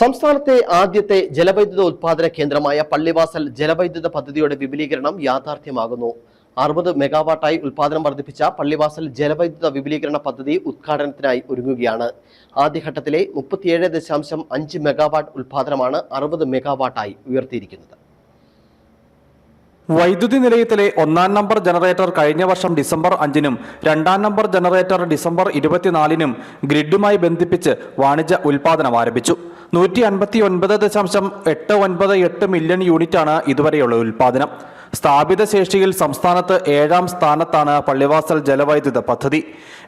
സംസ്ഥാനത്തെ ആദ്യത്തെ ജലവൈദ്യുത ഉത്പാദന കേന്ദ്രമായ പള്ളിവാസൽ ജലവൈദ്യുത പദ്ധതിയുടെ വിപുലീകരണം യാഥാർത്ഥ്യമാകുന്നു. അറുപത് മെഗാവാട്ടായി ഉത്പാദനം വർദ്ധിപ്പിച്ച പള്ളിവാസൽ ജലവൈദ്യുത വിപുലീകരണ പദ്ധതി ഉദ്ഘാടനത്തിനായി ഒരുങ്ങുകയാണ്. ആദ്യഘട്ടത്തിലെ മുപ്പത്തിയേഴ് ദശാംശം അഞ്ച് മെഗാവാട്ട് ഉത്പാദനമാണ് അറുപത് മെഗാവാട്ടായി ഉയർത്തിയിരിക്കുന്നത്. വൈദ്യുതി നിലയത്തിലെ ഒന്നാം നമ്പർ ജനറേറ്റർ കഴിഞ്ഞ വർഷം ഡിസംബർ അഞ്ചിനും രണ്ടാം നമ്പർ ജനറേറ്റർ ഡിസംബർ ഇരുപത്തിനാലിനും ഗ്രിഡുമായി ബന്ധിപ്പിച്ച് വാണിജ്യ ഉൽപാദനം ആരംഭിച്ചു. നൂറ്റി അൻപത്തി ഒൻപത് ദശാംശം എട്ട് ഒൻപത് എട്ട് മില്യൺ യൂണിറ്റാണ് ഇതുവരെയുള്ള ഉൽപാദനം. സ്ഥാപിത ശേഷിയിൽ സംസ്ഥാനത്ത് ഏഴാം സ്ഥാനത്താണ് പള്ളിവാസൽ ജലവൈദ്യുത പദ്ധതി.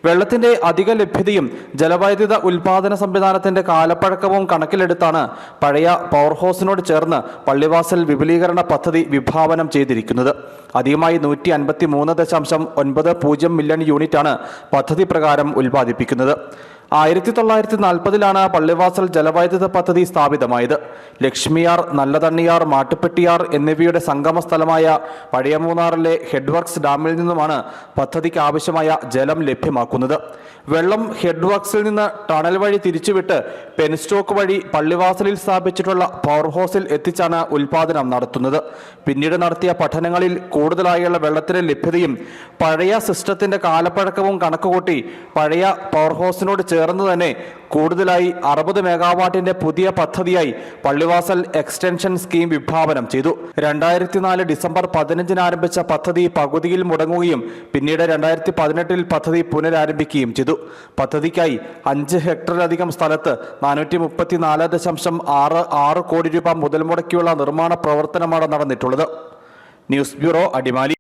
വെള്ളത്തിന്റെ അധിക ലഭ്യതയും ജലവൈദ്യുത ഉൽപാദന സംവിധാനത്തിന്റെ കാലപ്പഴക്കവും കണക്കിലെടുത്താണ് പഴയ പവർ ഹൗസിനോട് ചേർന്ന് പള്ളിവാസൽ വിപുലീകരണ പദ്ധതി വിഭാവനം ചെയ്തിരിക്കുന്നത്. അധികമായി നൂറ്റി അൻപത്തി മൂന്ന് ദശാംശം ഒൻപത് പൂജ്യം മില്യൺ യൂണിറ്റാണ് പദ്ധതി പ്രകാരം ഉൽപ്പാദിപ്പിക്കുന്നത് ആയിരത്തി തൊള്ളായിരത്തി നാൽപ്പതിലാണ് പള്ളിവാസൽ ജലവൈദ്യുത പദ്ധതി സ്ഥാപിതമായത്. ലക്ഷ്മിയാർ നല്ലതണ്ണിയാർ മാട്ടുപ്പെട്ടിയാർ എന്നിവയുടെ സംഗമ സ്ഥലമായ പഴയ മൂന്നാറിലെ ഹെഡ്വർക്സ് ഡാമിൽ നിന്നുമാണ് പദ്ധതിക്ക് ആവശ്യമായ ജലം ലഭ്യമാക്കുന്നത്. വെള്ളം ഹെഡ്വർക്സിൽ നിന്ന് ടണൽ വഴി തിരിച്ചുവിട്ട് പെൻസ്റ്റോക്ക് വഴി പള്ളിവാസലിൽ സ്ഥാപിച്ചിട്ടുള്ള പവർ ഹൗസിൽ എത്തിച്ചാണ് ഉൽപാദനം നടത്തുന്നത്. പിന്നീട് നടത്തിയ പഠനങ്ങളിൽ കൂടുതലായുള്ള വെള്ളത്തിന്റെ ലഭ്യതയും പഴയ സിസ്റ്റത്തിന്റെ കാലപ്പഴക്കവും കണക്കുകൂട്ടി പഴയ പവർ ഹൗസിനോട് ചേർന്ന് തന്നെ കൂടുതലായി അറുപത് മെഗാവാട്ടിന്റെ പുതിയ പദ്ധതിയായി പള്ളിവാസൽ എക്സ്റ്റൻഷൻ സ്കീം വിഭാവനം ചെയ്തു. രണ്ടായിരത്തി നാല് ഡിസംബർ പതിനഞ്ചിന് ആരംഭിച്ച പദ്ധതി പകുതിയിൽ മുടങ്ങുകയും പിന്നീട് രണ്ടായിരത്തി പതിനെട്ടിൽ പദ്ധതി പുനരാരംഭിക്കുകയും ചെയ്തു. പദ്ധതിക്കായി അഞ്ച് ഹെക്ടറിലധികം സ്ഥലത്ത് നാനൂറ്റി മുപ്പത്തിനാല് ദശാംശം ആറ് ആറ് കോടി രൂപ മുതൽ മുടക്കിയുള്ള നിർമ്മാണ പ്രവർത്തനമാണ് നടന്നിട്ടുള്ളത്. News bureau Adimali.